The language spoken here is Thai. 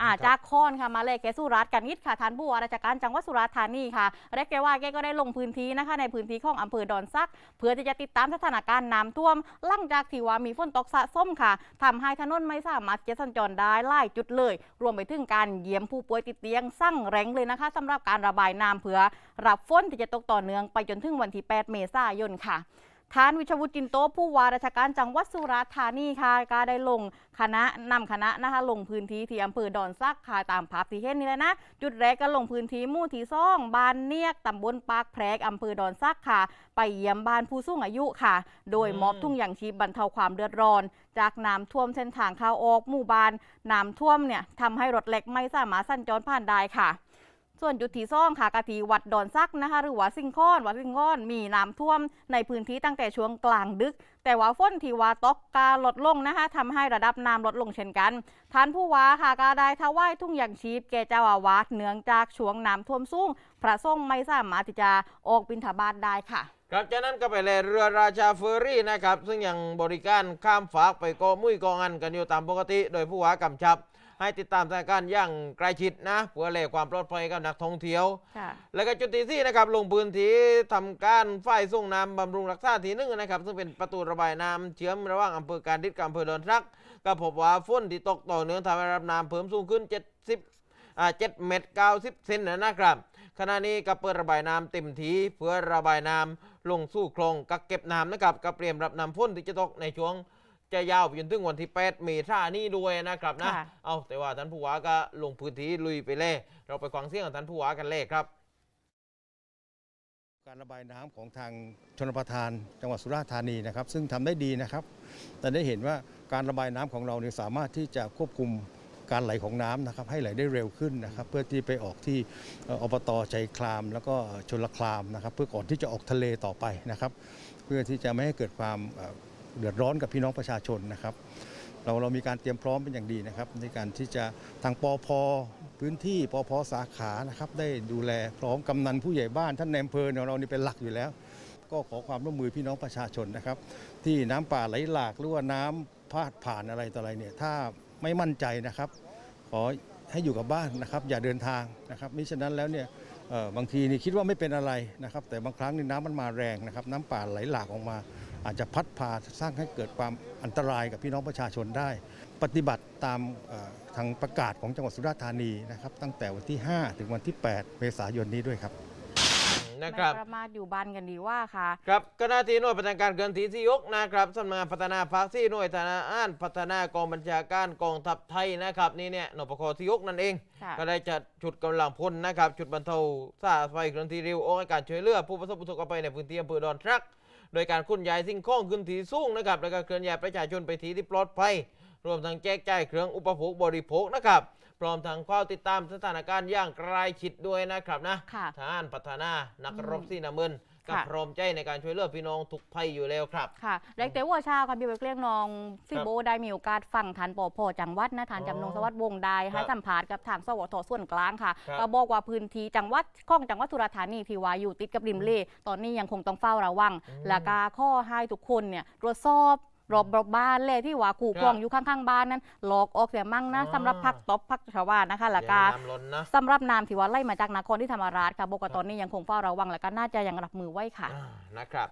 อ่าจากคอนค่ะมาเลยแกสุรัตน์กันนิดค่ะท่านผู้ว่าราชการจังหวัดสุราษฎร์ธานีค่ะเรียกแกว่าแกก็ได้ลงพื้นที่นะคะ ในพื้นที่ของอำเภอดอนซัก เพื่อที่จะติดตามสถานการณ์น้ำท่วมหลังจากที่ว่ามีฝนตกสะสมค่ะทำให้ถนนไม่สามารถจะสัญจรได้หลายจุดเลย รวมไปถึงการเยี่ยมผู้ป่วยติดเตียงสั่งแรงเลยนะคะสำหรับการระบายน้ำเพื่อรับฝนที่จะตกต่อเนื่องไปจนถึงวันที่ 8 เมษายนค่ะ ท่านวิชวุฒิจินโตผู้ว่าราชการจังหวัดสุราษฎร์ธานีค่ะก็ได้ลงคณะนำคณะนะคะลงพื้นที่ที่อำเภอดอนซักค่ะตามภาพที่เห็นนี่แหละนะ จุดแรกก็ลงพื้นที่หมู่ที่ซ่องบ้านเนียกตำบลปากแพรกอำเภอดอนซักค่ะ ไปเยี่ยมบ้านผู้สูงอายุค่ะ โดยมอบทุ่งอย่างชีพบรรเทาความเดือดร้อน จากน้ำท่วมเส้นทางเข้าออกหมู่บ้านน้ำท่วมเนี่ยทำให้รถเล็กไม่สามารถสัญจรผ่านได้ค่ะ ส่วนจุดที่ซ่องค่ะกะทีวัดดอนซักนะคะ หรือว่าซิงคอนวัดซิงคอนมีน้ำท่วมในพื้นที่ตั้งแต่ช่วงกลางดึก แต่ว่าฝนที่ว่าตกกาลดลงนะคะทำให้ระดับน้ำลดลงเช่นกันท่านผู้ว่าค่ะก็ได้ถวายทุ่งอย่างชีพแก่เจ้าอาวาสเนื่องจากช่วงน้ำท่วมสูงพระสงฆ์ไม่สามารถที่จะออกบิณฑบาตได้ค่ะครับจากนั้นก็ไปแลยเรือราชาเฟอร์รี่นะครับ ซึ่งยังบริการข้ามฝากไปเกาะมุ้ยเกาะงันกันอยู่ตามปกติ โดยผู้ว่ากำชับ ให้ติดตามสถานการณ์อย่างใกล้ชิดนะเพื่อแลความปลอดภัยกับนักท่องเที่ยว ค่ะ แล้วก็จุดที่สี่นะครับลงพื้นที่ทำการฝ่ายส่งน้ำบำรุงรักษาที่หนึ่งนะครับ ซึ่งเป็นประตูระบายน้ำเชื่อมระหว่างอำเภอการดิษกับอำเภอดอนซักก็พบว่าฝนที่ตกต่อเนื่องทำให้ระดับน้ำเพิ่มสูงขึ้น 70อ่า7เมตร90เซนนะครับ ขณะนี้ก็เปิดระบายน้ำเต็มทีเพื่อระบายน้ำลงสู่คลองกักเก็บน้ำนะครับก็เตรียมรับน้ำฝนที่จะตกในช่วง จะยาวไปจนถึงวันที่ 8 เมษายนนี้ด้วยนะครับนะ ค่ะ เอาแต่ว่าท่านผู้ว่าก็ลงพื้นที่ลุยไปเลยเราไปฟังเสียงของท่านผู้ว่ากันเลยครับ การระบายน้ำของทางชนประทานจังหวัดสุราษฎร์ธานีนะครับ ซึ่งทำได้ดีนะครับ แต่ได้เห็นว่าการระบายน้ำของเราเนี่ยสามารถที่จะควบคุมการไหลของน้ำนะครับให้ไหลได้เร็วขึ้นนะครับ เพื่อที่ไปออกที่เอ่ออบตใจคลาม แล้วก็ชนละคลามนะครับ เพื่อก่อนที่จะออกทะเลต่อไปนะครับ เพื่อที่จะไม่ให้เกิดความเอ่อ เดือดร้อนกับพี่น้องประชาชนนะครับเราเรามีการเตรียมพร้อมเป็นอย่างดีนะครับ ในการที่จะทางปอพพื้นที่ปอพสาขานะครับ ได้ดูแลพร้อมกำนันผู้ใหญ่บ้านท่านในอำเภอเนี่ยเรานี่เป็นหลักอยู่แล้ว ก็ขอความร่วมมือพี่น้องประชาชนนะครับ ที่น้ำป่าไหลหลากหรือว่าน้ำพาดผ่านอะไรต่ออะไรเนี่ยถ้าไม่มั่นใจนะครับ ขอให้อยู่กับบ้านนะครับ อย่าเดินทางนะครับมิฉะนั้นแล้วเนี่ยบางทีนี่คิดว่าไม่เป็นอะไรนะครับ แต่บางครั้งนี่น้ำมันมาแรงนะครับ น้ำป่าไหลหลากออกมา อาจจะพัดพาสร้างให้เกิดความอันตรายกับพี่น้องประชาชนได้ ปฏิบัติตามเอ่อทางประกาศของจังหวัดสุราษฎร์ธานีนะครับตั้งแต่วันที่ 5 ถึงวันที่ 8 เมษายนนี้ด้วยครับนะครับไม่ประมาทอยู่บ้านกันดีว่าค่ะ ครับคณะที่หน่วยปฏิบัติการเกินที่ที่ยกนะครับสำนักงานพัฒนาภาคที่หน่วยธนาอ้านพัฒนากองบัญชาการกองทัพไทยนะครับนี่เนี่ยนปคที่ยกนั่นเองค่ะก็ได้จัดชุดกำลังพลนะครับ ชุดบรรเทาสาธารณภัยเคลื่อนที่เร็วออกให้การช่วยเหลือผู้ประสบอุทกภัยในพื้นที่อำเภอดอนทรัก โดยการขนย้ายสิ่งของขึ้นที่สูงนะครับแล้วก็เคลื่อนย้ายประชาชนไปที่ที่ปลอดภัย รวมทั้งแจกจ่ายเครื่องอุปโภคบริโภคนะครับพร้อมทั้งเฝ้าติดตามสถานการณ์อย่างใกล้ชิดด้วยนะครับนะค่ะทหารพัฒนานักรบอืมที่นาเมิน ก็ค่ะ พร้อมใจในการช่วยเหลือพี่น้องทุกภัยอยู่แล้วครับ ค่ะเล็กแต่ว่าเช้าค่ะพี่เบลเรียกน้องซิครับโบได้มีโอกาสฟังทันปอพอจังหวัดนะทานอ๋อจำนงสวัสดิ์วงศ์ได้ให้ครับสัมภาษณ์กับทางสวทส่วนกลางค่ะครับ ก็บอกว่าพื้นที่จังหวัดของจังหวัดสุราษฎร์ธานีที่ว่าอยู่ติดกับริมเลตอนนี้ยังคงต้องเฝ้าระวังอืมและก็ข้อให้ทุกคนเนี่ยตรวจสอบ รอบรอบบ้านเลยที่ว่าขู่ครับครองอยู่ข้างๆบ้านนั้นหลอกออกเสียมั่งนะอ๋อสำหรับพักตบพักชาวบ้านนะคะและอย่าก็น้ำล้นนะสำหรับน้ำที่ว่าไล่มาจากนครที่ธรรมราชค่ะบอกว่าตอนนี้ยังคงเฝ้าระวังและก็น่าจะยังรับมือไว้ค่ะอ่านะครับ